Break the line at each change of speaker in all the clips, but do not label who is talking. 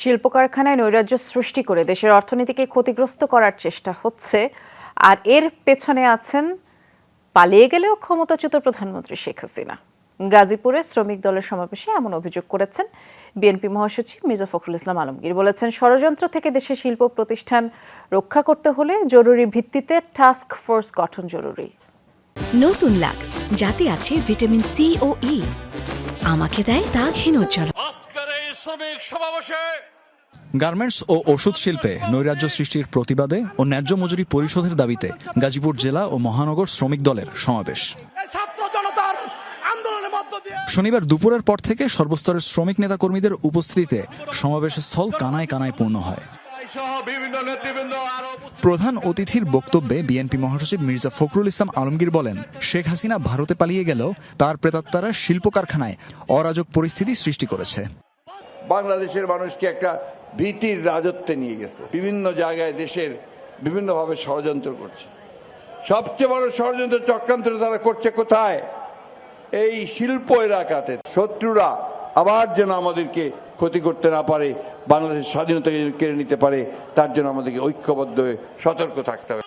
শিল্প কারখানায় নৈরাজ্য সৃষ্টি করে দেশের অর্থনীতিকে ক্ষতিগ্রস্ত করার চেষ্টা হচ্ছে। আর এর পেছনে আছেন পালিয়ে গেলেও ক্ষমতাচ্যুত প্রধানমন্ত্রী শেখ হাসিনা। গাজীপুরে শ্রমিক দলের সমাবেশে এমন অভিযোগ করেছেন বিএনপি মহাসচিব মির্জা ফখরুল ইসলাম আলমগীর। বলেছেন ষড়যন্ত্র থেকে দেশের শিল্প প্রতিষ্ঠান রক্ষা করতে হলে জরুরি ভিত্তিতে টাস্ক ফোর্স গঠন জরুরি।
নতুন লাক্স যাতে আছে ভিটামিন সি ও ই। আমাকে দেয় দাগহীন উজ্জ্বল
আজকের এই শ্রমিক সমাবেশে
গার্মেন্টস ও ওষুধ শিল্পে নৈরাজ্য সৃষ্টির প্রতিবাদে ও ন্যায্য মজুরি পরিশোধের দাবিতে গাজীপুর জেলা ও মহানগর শ্রমিক দলের সমাবেশ। শনিবার দুপুরের পর থেকে সর্বস্তরের শ্রমিক নেতাকর্মীদের উপস্থিতিতে সমাবেশের স্থল কানায় কানায় পূর্ণ হয়। প্রধান অতিথির বক্তব্যে বিএনপি মহাসচিব মির্জা ফখরুল ইসলাম আলমগীর বলেন শেখ হাসিনা ভারতে পালিয়ে গেলেও তার প্রেতাত্মারা শিল্প কারখানায় অরাজক পরিস্থিতি সৃষ্টি করেছে।
বাংলাদেশের মানুষকে একটা ভীতির রাজত্বে নিয়ে গেছে। বিভিন্ন জায়গায় দেশের বিভিন্নভাবে ষড়যন্ত্র করছে। সবচেয়ে বড় ষড়যন্ত্র চক্রান্ত তারা করছে কোথায়? এই শিল্প এলাকাতে। শত্রুরা আবার যেন আমাদেরকে ক্ষতি করতে না পারে, বাংলাদেশের স্বাধীনতাকে কেড়ে নিতে পারে, তার জন্য আমাদেরকে ঐক্যবদ্ধ হয়ে সতর্ক থাকতে হবে।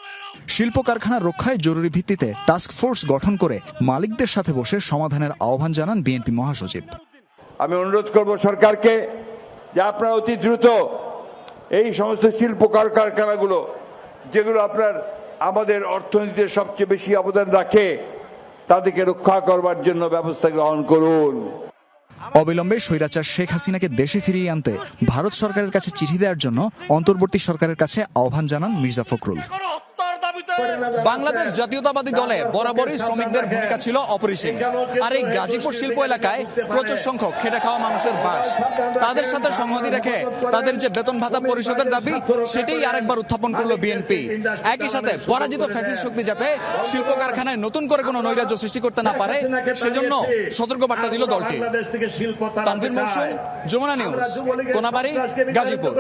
শিল্প কারখানা রক্ষায় জরুরি ভিত্তিতে টাস্ক ফোর্স গঠন করে মালিকদের সাথে বসে সমাধানের আহ্বান জানান বিএনপি মহাসচিব।
আমি অনুরোধ করব সরকারকে যে আপনারা অতি দ্রুত এই সমস্ত শিল্প কারখানাগুলো, যেগুলো আপনার আমাদের অর্থনীতিতে সবচেয়ে বেশি অবদান রাখে, তাদেরকে রক্ষা করবার জন্য ব্যবস্থা গ্রহণ করুন।
অবিলম্বে স্বৈরাচার শেখ হাসিনাকে দেশে ফিরিয়ে আনতে ভারত সরকারের কাছে চিঠি দেওয়ার জন্য অন্তর্বর্তী সরকারের কাছে আহ্বান জানান মির্জা ফখরুল।
বাংলাদেশ জাতীয়তাবাদী দলে বরাবরই শ্রমিকদের ভূমিকা ছিল অপরিসীম। আর এই গাজীপুর শিল্প এলাকায় প্রচুর সংখ্যক খেটে খাওয়া মানুষের বাস। তাদের সাথে সংহতি রেখে তাদের যে বেতন ভাতা পরিশোধের দাবি সেটাই আরেকবার উত্থাপন করল বিএনপি। একই সাথে পরাজিত ফ্যাসিস্ট শক্তি যাতে শিল্প কারখানায় নতুন করে কোনো নৈরাজ্য সৃষ্টি করতে না পারে সেজন্য সতর্ক বার্তা দিল দলটি। তানভীর মৌসুম যমুনা নিউজ কোনাবাড়ি গাজীপুর।